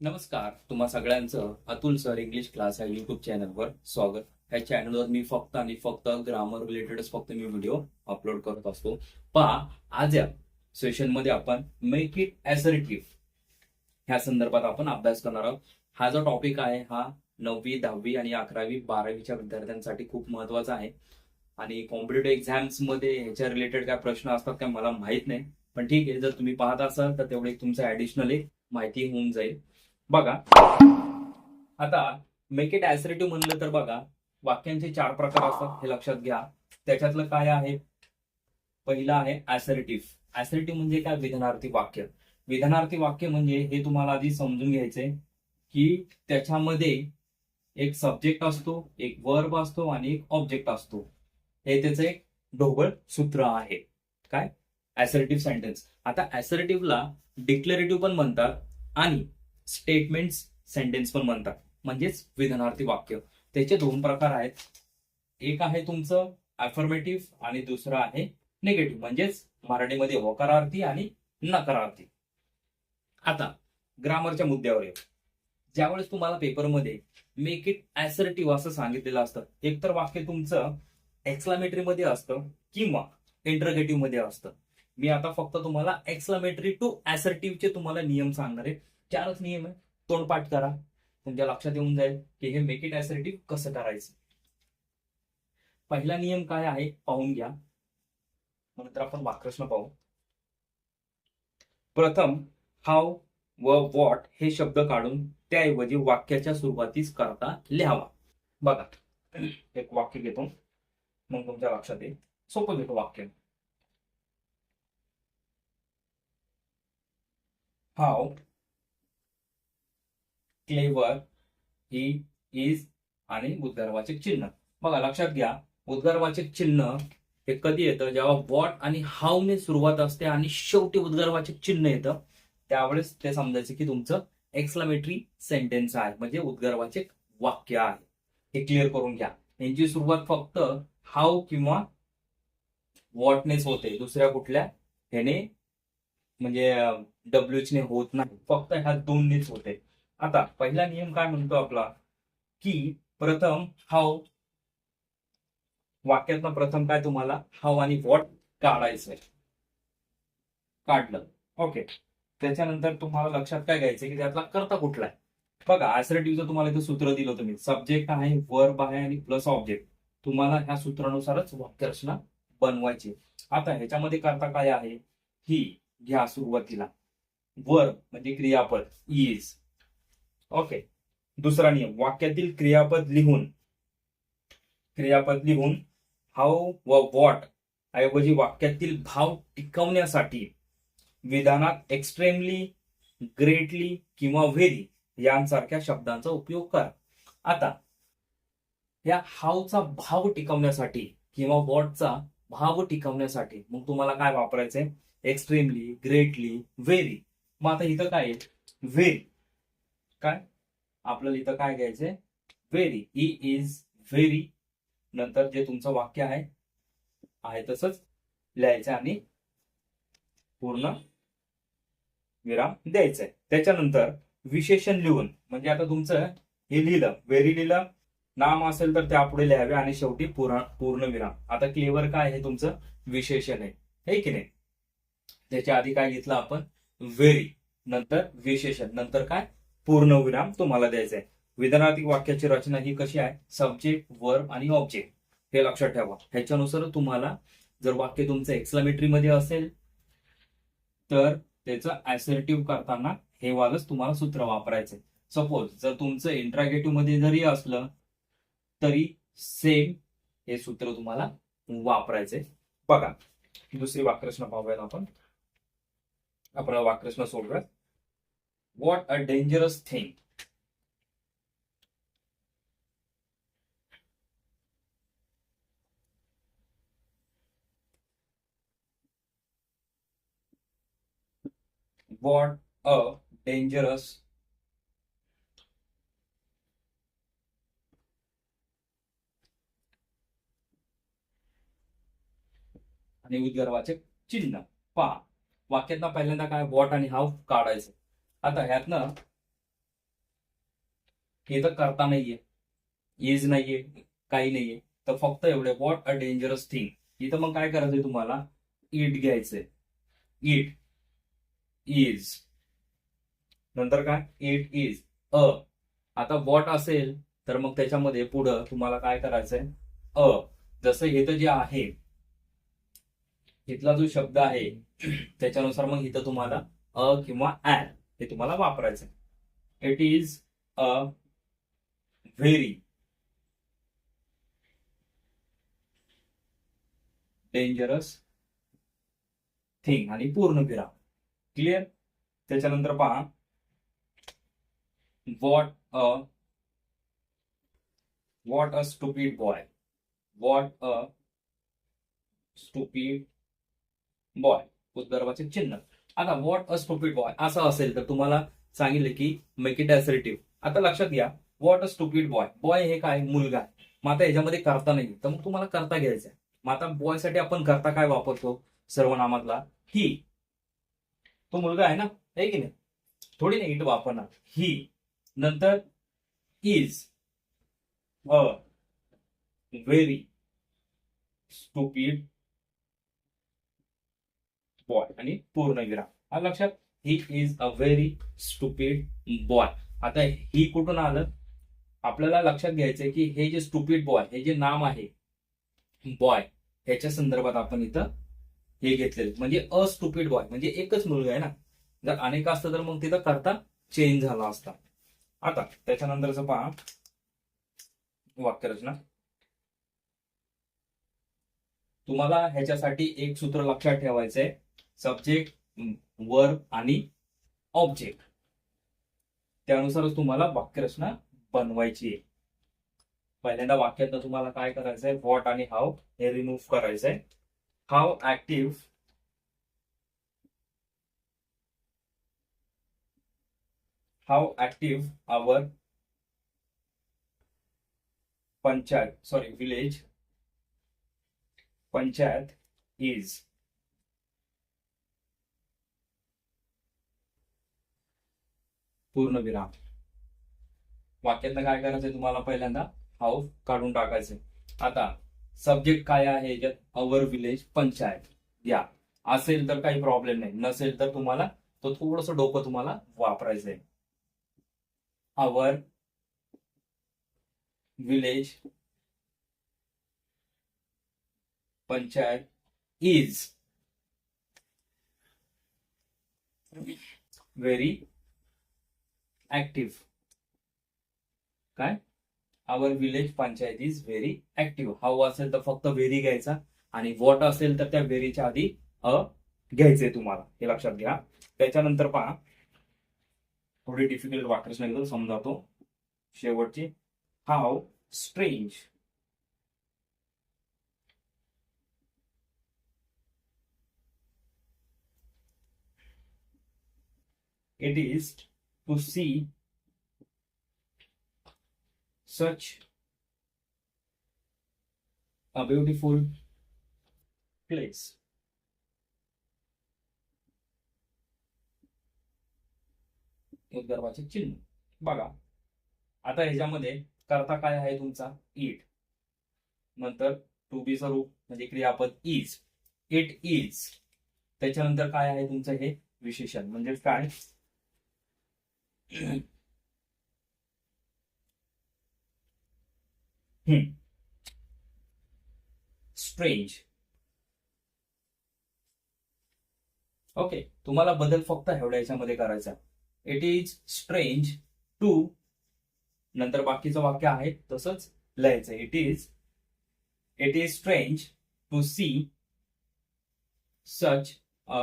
नमस्कार तुम्हा सगळ्यांचं अतुल सर इंग्लिश क्लास या युट्यूब चॅनलवर स्वागत. ह्या चॅनलवर मी फक्त आणि फक्त ग्रामर रिलेटेडच फक्त मी व्हिडिओ अपलोड करत असतो. पहा आज या सेशनमध्ये आपण मेक इट ऍसर्टिव्ह ह्या संदर्भात आपण अभ्यास करणार आहोत. हा जो टॉपिक आहे हा नववी दहावी आणि अकरावी बारावीच्या विद्यार्थ्यांसाठी खूप महत्त्वाचा आहे. आणि कॉम्पिटेटिव्ह एक्झाम्समध्ये ह्याच्या रिलेटेड काय प्रश्न असतात काय मला माहीत नाही. पण ठीक आहे जर तुम्ही पाहत असाल तर तेवढे तुमचं ऍडिशनल एक माहिती होऊन जाईल. बघा. आता मेक इट ऍसरेटिव्ह म्हणलं तर बघा वाक्यांचे चार प्रकार असतात हे लक्षात घ्या. त्याच्यातलं काय आहे? पहिलं आहे ऍसरेटिव्ह ऍसरेटिव्ह म्हणजे काय? विधानार्थी वाक्य. विधानार्थी वाक्य म्हणजे हे तुम्हाला आधी समजून घ्यायचंय की त्याच्यामध्ये एक सब्जेक्ट असतो एक वर्ब असतो आणि एक ऑब्जेक्ट असतो. हे त्याचं एक ढोबळ सूत्र आहे. काय? ऍसरेटिव्ह सेंटेन्स आता ऍसरेटिव्हला डिक्लेरेटिव्ह पण म्हणतात आणि स्टेटमेंट सेंटेन्स पण म्हणतात. म्हणजेच विधानार्थी वाक्य. त्याचे दोन प्रकार आहेत. एक आहे तुमचं अफर्मेटिव्ह आणि दुसरं आहे निगेटिव्ह म्हणजेच मराठीमध्ये होकारार्थी आणि नकारार्थी. आता ग्रामरच्या मुद्द्यावर येऊ. ज्यावेळेस तुम्हाला पेपरमध्ये मेक इट ऍसर्टिव्ह असं सांगितलेलं असतं एकतर वाक्य तुमचं एक्सलामेटरी मध्ये असतं किंवा इंटरगेटिव्हमध्ये असतं. मी आता फक्त तुम्हाला एक्सलामेटरी टू ऍसर्टिव्हचे तुम्हाला नियम सांगणार आहे. चारच नियम आहे तोंडपाठ करा. तुमच्या लक्षात येऊन जाईल की हे मेक इट ऍसर्टिव्ह कसं करायचं? पहिला नियम काय आहे? पाहून घ्या. नंतर आपण वाक्रष्ण पाहू. प्रथम हाव व वॉट हे शब्द काढून त्याऐवजी वाक्याच्या सुरुवातीस करता लिहावा. बघा. एक वाक्य घेतो. मग तुमच्या लक्षात येईल. सोपं घेतो वाक्य. हाव क्लेवर ही इज आणि उद्गारवाचक चिन्ह. बघा लक्षात घ्या उद्गारवाचक चिन्ह हे कधी येतं? जेव्हा वॉट आणि हावने सुरुवात असते आणि शेवटी उद्गारवाचक चिन्ह येतं त्यावेळेस ते समजायचं की तुमचं एक्सक्लामेटरी सेंटेन्स आहे म्हणजे उद्गारवाचक वाक्य आहे. हे क्लिअर करून घ्या. यांची सुरुवात फक्त हाव किंवा वॉटनेस होते. दुसऱ्या कुठल्या? ह्याने म्हणजे डब्ल्यूच ने होत नाही. फक्त ह्या दोननेच होते. आता पहिला नियम काय म्हणतो आपला? की प्रथम हाव वाक्यातनं प्रथम काय तुम्हाला? हाव आणि वॉट काढायचंय. काढलं. ओके त्याच्यानंतर तुम्हाला लक्षात काय घ्यायचं की त्यातला करता कुठला आहे? बघा आयसरेटिव्हचं तुम्हाला इथं सूत्र दिलं तुम्ही. सब्जेक्ट आहे वर्ब आहे आणि प्लस ऑब्जेक्ट तुम्हाला ह्या सूत्रानुसारच वाक्यरचना बनवायची. आता ह्याच्यामध्ये करता काय आहे? ही घ्या सुरुवातीला. वर्ब म्हणजे क्रियापद इज ओके दुसरा नियम. वाक्यातील क्रियापद लिहून क्रियापद लिहून हाव व वॉट ऐवजी वाक्यातील भाव टिकवण्यासाठी विधानात एक्स्ट्रीमली ग्रेटली किंवा व्हेरी यांसारख्या शब्दांचा उपयोग करा. आता या हावचा भाव टिकवण्यासाठी किंवा वॉटचा भाव टिकवण्यासाठी मग तुम्हाला काय वापरायचंय? एक्स्ट्रीमली ग्रेटली व्हेरी मग आता इथं काय आहे? व्हेरी काय? आपल्याला इथं काय घ्यायचंय? व्हेरी ही इज व्हेरी नंतर जे तुमचं वाक्य आहे आहे तसंच लिहायचं आणि पूर्ण विराम द्यायचंय. त्याच्यानंतर विशेषण लिहून म्हणजे आता तुमचं हे लिहिलं व्हेरी लिहिलं नाम असेल तर त्यापुढे लिहावे आणि शेवटी पूर्ण पूर्ण विराम. आता क्लेवर काय हे तुमचं? विशेषण आहे. हे की नाही? त्याच्या आधी काय घेतलं आपण? व्हेरी नंतर विशेषण. नंतर काय? पूर्ण विराम तुम्हाला द्यायचा आहे. विधानार्थी वाक्याची रचना ही कशी आहे? सब्जेक्ट वर्ब आणि ऑब्जेक्ट हे लक्षात ठेवा. ह्याच्यानुसार तुम्हाला जर वाक्य तुमचं एक्सलामेटरी मध्ये असेल तर त्याचं ऍसर्टिव्ह करताना हे वालच तुम्हाला सूत्र वापरायचंय सपोज जर तुमचं इंट्रागेटिव्हमध्ये जरी असलं तरी सेम हे सूत्र तुम्हाला वापरायचंय बघा. दुसरी वाक्यरचना पाहूयात आपण. आपण वाक्यरचना सोडूयात. What a dangerous thing what a dangerous आणि उद्गारवाचक चिन्ह. पा वाक्यातनं पहिल्यांदा काय वॉट आणि हाव काढायचं. आता ह्यातनं हे तर करता नाहीये. इज नाहीये काही नाहीये. तर फक्त एवढे व्हॉट अ डेंजरस थिंग इथं मग काय करायचंय तुम्हाला? इट घ्यायचंय. इट इज नंतर काय? इट इज अ आता वॉट असेल तर मग त्याच्यामध्ये पुढं तुम्हाला काय करायचंय? अ. जसं इथं जे आहे इथला जो शब्द आहे त्याच्यानुसार मग इथं तुम्हाला अ किंवा ॲन हे तुम्हाला वापरायचं it is a very dangerous thing आणि पूर्ण विराम. क्लिअर त्याच्यानंतर पहा. What a what a stupid boy what a stupid boy उद्गाराचे चिन्ह. आता वॉट अ स्टुपिड बॉय असं असेल तर तुम्हाला सांगितलं की मेक इट असरेटिव्ह आता लक्षात घ्या what a stupid boy boy हे काय? मुलगा आहे. मग आता याच्यामध्ये करता नाही तर मग तुम्हाला करता घ्यायचं आहे. मग आता बॉयसाठी आपण करता काय वापरतो सर्वनामातला? ही तो मुलगा आहे ना? आहे की नाही? थोडी नाही इट वापरणार. ही नंतर is a very stupid boy आणि पूर्णविराम हा लक्षात he is a very stupid boy आता ही कुठून आलं? आपल्याला लक्षात घ्यायचंय की हे जे स्टुपिड बॉय हे जे नाम आहे बॉय ह्याच्या संदर्भात आपण इथं हे घेतलेलं. म्हणजे अ स्टुपिड बॉय म्हणजे एकच मुलगा आहे ना? जर अनेक असतं तर मग तिथं करता चेंज झाला असता. आता त्याच्यानंतरच पहा. वाक्यरचना. तुम्हाला ह्याच्यासाठी एक सूत्र लक्षात ठेवायचंय. सब्जेक्ट वर्ब आणि ऑब्जेक्ट त्यानुसारच तुम्हाला वाक्यरचना बनवायची आहे. पहिल्यांदा वाक्यात तुम्हाला काय करायचंय? व्हॉट आणि हाव हे रिमूव्ह करायचंय. How active how active our panchayat sorry village panchayat is पूर्णविराम वाक्यातनं काय करायचंय तुम्हाला पहिल्यांदा? हाऊ काढून टाकायचं आता सब्जेक्ट काय आहे याच्यात? Our village panchayat. या. असेल तर काही प्रॉब्लेम नाही. नसेल तर तुम्हाला तो थोडस डोकं तुम्हाला वापरायचंय. Our village panchayat is very active काय? Our village panchayat is very active how असेल तर फक्त व्हेरी घ्यायचा आणि वॉट असेल तर त्या व्हेरीच्या आधी अ घ्यायचंय तुम्हाला. हे लक्षात घ्या. त्याच्यानंतर पहा. थोडी डिफिकल्ट वाक्यरचना नाही समजावतो. शेवटची. How strange it is to see such a beautiful place. उद्गारवाचक चिन्ह. बघा आता ह्याच्यामध्ये करता काय आहे तुमचा? इट नंतर टू बी रूप म्हणजे क्रियापद इज इट इज त्याच्यानंतर काय आहे तुमचं हे विशेषण म्हणजे काय? स्ट्रेंज ओके तुम्हाला बदल फक्त एवढ्या याच्यामध्ये करायचा. इट इज स्ट्रेंज टू नंतर बाकीचं वाक्य आहे तसंच लिहायचं. It is it is strange to see such a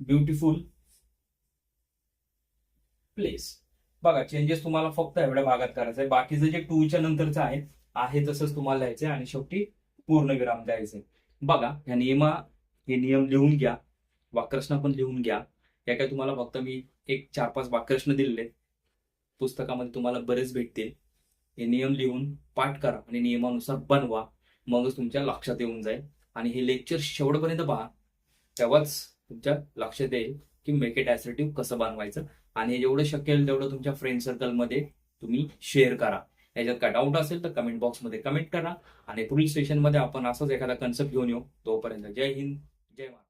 beautiful place बघा चेंजेस तुम्हाला फक्त एवढ्या भागात करायचं आहे बाकीचं जे टूच्या नंतरचं आहे आहे तसंच तुम्हाला लिहायचंय आणि शेवटी पूर्ण विराम द्यायचंय. बघा ह्या नियमा हे नियम लिहून घ्या. वाक्यरचना पण लिहून घ्या. या काय तुम्हाला फक्त मी एक चार पाच वाक्यरचना दिलेले पुस्तकामध्ये तुम्हाला बरेच भेटतील. हे नियम लिहून पाठ करा आणि नियमानुसार बनवा. मगच तुमच्या लक्षात येऊन जाईल. आणि हे लेक्चर शेवटपर्यंत पहा. तेव्हाच तुमच्या लक्षात येईल की मेक इट कसं बनवायचं. आणि जेवढं शक्य होईल तेवढं तुमच्या फ्रेंड सर्कलमध्ये तुम्ही शेअर करा. याच्यात काय डाऊट असेल तर कमेंट बॉक्समध्ये कमेंट करा. आणि पुढील सेशनमध्ये आपण असंच एखादा कन्सेप्ट घेऊन येऊ. तोपर्यंत जय हिंद जय महाराष्ट्र.